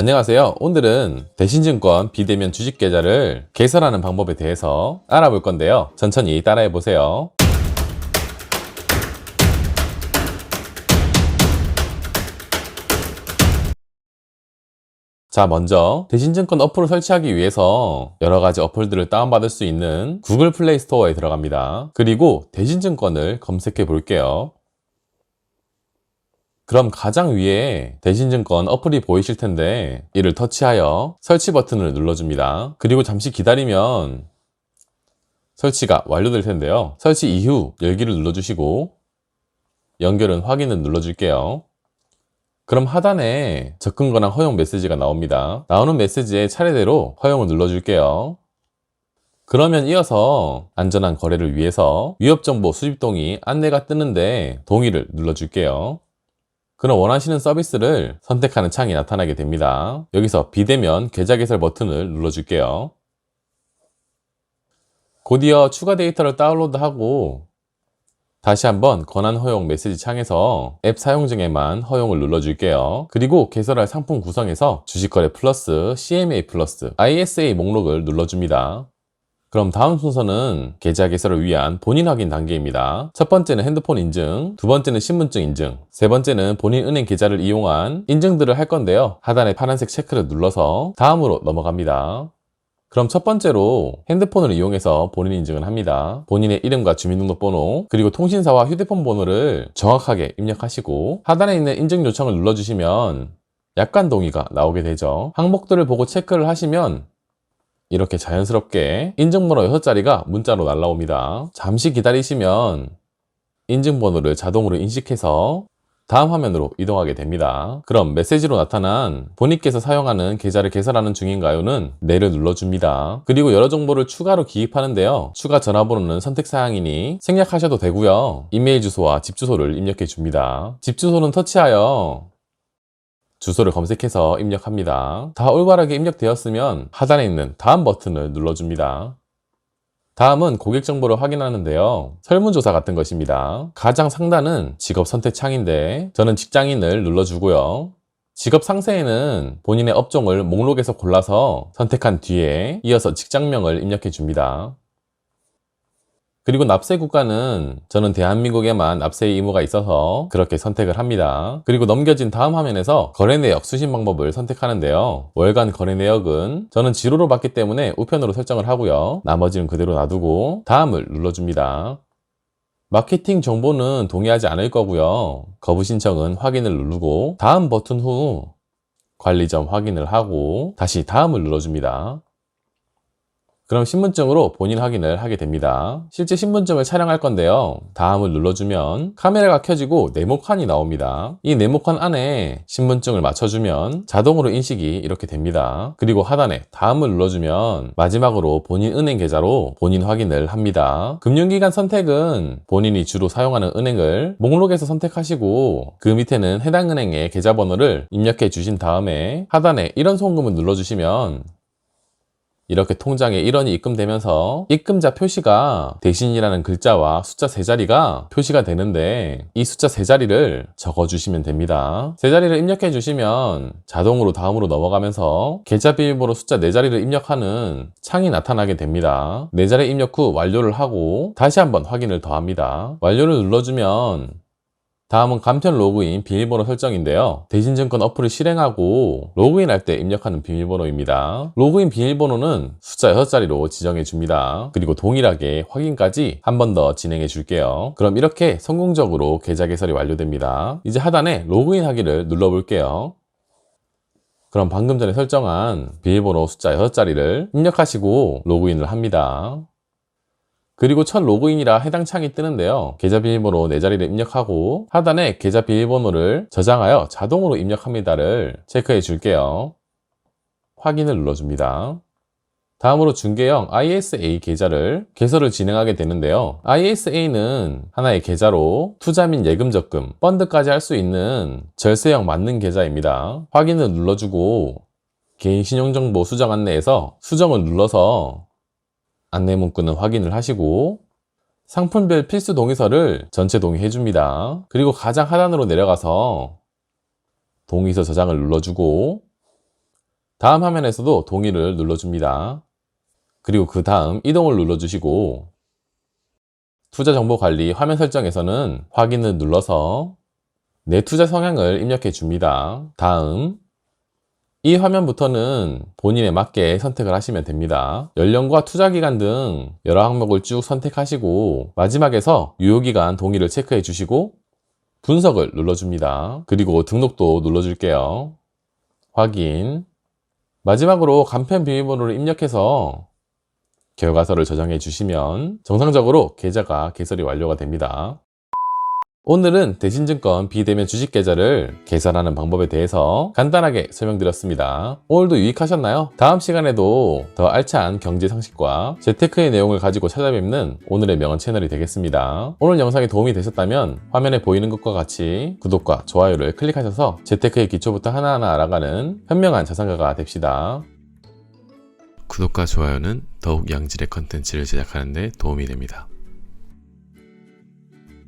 안녕하세요. 오늘은 대신증권 비대면 주식 계좌를 개설하는 방법에 대해서 알아볼 건데요. 천천히 따라해 보세요. 자, 먼저 대신증권 어플을 설치하기 위해서 여러 가지 어플들을 다운받을 수 있는 구글 플레이 스토어에 들어갑니다. 그리고 대신증권을 검색해 볼게요. 그럼 가장 위에 대신증권 어플이 보이실 텐데 이를 터치하여 설치 버튼을 눌러줍니다. 그리고 잠시 기다리면 설치가 완료될 텐데요. 설치 이후 열기를 눌러주시고 연결은 확인을 눌러줄게요. 그럼 하단에 접근 권한 허용 메시지가 나옵니다. 나오는 메시지에 차례대로 허용을 눌러줄게요. 그러면 이어서 안전한 거래를 위해서 위협정보 수집 동의 안내가 뜨는데 동의를 눌러줄게요. 그럼 원하시는 서비스를 선택하는 창이 나타나게 됩니다. 여기서 비대면 계좌 개설 버튼을 눌러줄게요. 곧이어 추가 데이터를 다운로드하고 다시 한번 권한 허용 메시지 창에서 앱 사용 중에만 허용을 눌러줄게요. 그리고 개설할 상품 구성에서 주식거래 플러스, CMA 플러스, ISA 목록을 눌러줍니다. 그럼 다음 순서는 계좌 개설을 위한 본인 확인 단계입니다. 첫 번째는 핸드폰 인증, 두 번째는 신분증 인증, 세 번째는 본인 은행 계좌를 이용한 인증들을 할 건데요. 하단에 파란색 체크를 눌러서 다음으로 넘어갑니다. 그럼 첫 번째로 핸드폰을 이용해서 본인 인증을 합니다. 본인의 이름과 주민등록번호, 그리고 통신사와 휴대폰 번호를 정확하게 입력하시고 하단에 있는 인증 요청을 눌러주시면 약관 동의가 나오게 되죠. 항목들을 보고 체크를 하시면 이렇게 자연스럽게 인증번호 6자리가 문자로 날라옵니다. 잠시 기다리시면 인증번호를 자동으로 인식해서 다음 화면으로 이동하게 됩니다. 그럼 메시지로 나타난 본인께서 사용하는 계좌를 개설하는 중인가요는 네를 눌러줍니다. 그리고 여러 정보를 추가로 기입하는데요. 추가 전화번호는 선택사항이니 생략하셔도 되고요. 이메일 주소와 집 주소를 입력해 줍니다. 집 주소는 터치하여 주소를 검색해서 입력합니다. 다 올바르게 입력되었으면 하단에 있는 다음 버튼을 눌러줍니다. 다음은 고객 정보를 확인하는데요. 설문조사 같은 것입니다. 가장 상단은 직업 선택 창인데 저는 직장인을 눌러주고요. 직업 상세에는 본인의 업종을 목록에서 골라서 선택한 뒤에 이어서 직장명을 입력해 줍니다. 그리고 납세 국가는 저는 대한민국에만 납세 의무가 있어서 그렇게 선택을 합니다. 그리고 넘겨진 다음 화면에서 거래 내역 수신 방법을 선택하는데요. 월간 거래 내역은 저는 지로로 받기 때문에 우편으로 설정을 하고요. 나머지는 그대로 놔두고 다음을 눌러줍니다. 마케팅 정보는 동의하지 않을 거고요. 거부 신청은 확인을 누르고 다음 버튼 후 관리점 확인을 하고 다시 다음을 눌러줍니다. 그럼 신분증으로 본인 확인을 하게 됩니다. 실제 신분증을 촬영할 건데요. 다음을 눌러주면 카메라가 켜지고 네모칸이 나옵니다. 이 네모칸 안에 신분증을 맞춰주면 자동으로 인식이 이렇게 됩니다. 그리고 하단에 다음을 눌러주면 마지막으로 본인 은행 계좌로 본인 확인을 합니다. 금융기관 선택은 본인이 주로 사용하는 은행을 목록에서 선택하시고 그 밑에는 해당 은행의 계좌번호를 입력해 주신 다음에 하단에 이런 송금을 눌러주시면 이렇게 통장에 1원이 입금되면서 입금자 표시가 대신이라는 글자와 숫자 세 자리가 표시가 되는데 이 숫자 세 자리를 적어주시면 됩니다. 세 자리를 입력해 주시면 자동으로 다음으로 넘어가면서 계좌 비밀번호 숫자 네 자리를 입력하는 창이 나타나게 됩니다. 네 자리 입력 후 완료를 하고 다시 한번 확인을 더합니다. 완료를 눌러주면 다음은 간편 로그인 비밀번호 설정인데요. 대신증권 어플을 실행하고 로그인할 때 입력하는 비밀번호입니다. 로그인 비밀번호는 숫자 6자리로 지정해 줍니다. 그리고 동일하게 확인까지 한 번 더 진행해 줄게요. 그럼 이렇게 성공적으로 계좌 개설이 완료됩니다. 이제 하단에 로그인 하기를 눌러볼게요. 그럼 방금 전에 설정한 비밀번호 숫자 6자리를 입력하시고 로그인을 합니다. 그리고 첫 로그인이라 해당 창이 뜨는데요. 계좌 비밀번호 4자리를 입력하고 하단에 계좌 비밀번호를 저장하여 자동으로 입력합니다를 체크해 줄게요. 확인을 눌러줍니다. 다음으로 중개형 ISA 계좌를 개설을 진행하게 되는데요. ISA는 하나의 계좌로 투자 및 예금 적금, 펀드까지 할 수 있는 절세형 맞는 계좌입니다. 확인을 눌러주고 개인 신용정보 수정 안내에서 수정을 눌러서 안내 문구는 확인을 하시고 상품별 필수 동의서를 전체 동의해 줍니다. 그리고 가장 하단으로 내려가서 동의서 저장을 눌러주고 다음 화면에서도 동의를 눌러줍니다. 그리고 그 다음 이동을 눌러주시고 투자 정보 관리 화면 설정에서는 확인을 눌러서 내 투자 성향을 입력해 줍니다. 다음 이 화면부터는 본인에 맞게 선택을 하시면 됩니다. 연령과 투자 기간 등 여러 항목을 쭉 선택하시고 마지막에서 유효기간 동의를 체크해 주시고 분석을 눌러줍니다. 그리고 등록도 눌러줄게요. 확인. 마지막으로 간편 비밀번호를 입력해서 결과서를 저장해 주시면 정상적으로 계좌가 개설이 완료가 됩니다. 오늘은 대신증권 비대면 주식 계좌를 개설하는 방법에 대해서 간단하게 설명드렸습니다. 오늘도 유익하셨나요? 다음 시간에도 더 알찬 경제 상식과 재테크의 내용을 가지고 찾아뵙는 오늘의 명언 채널이 되겠습니다. 오늘 영상이 도움이 되셨다면 화면에 보이는 것과 같이 구독과 좋아요를 클릭하셔서 재테크의 기초부터 하나하나 알아가는 현명한 자산가가 됩시다. 구독과 좋아요는 더욱 양질의 컨텐츠를 제작하는 데 도움이 됩니다.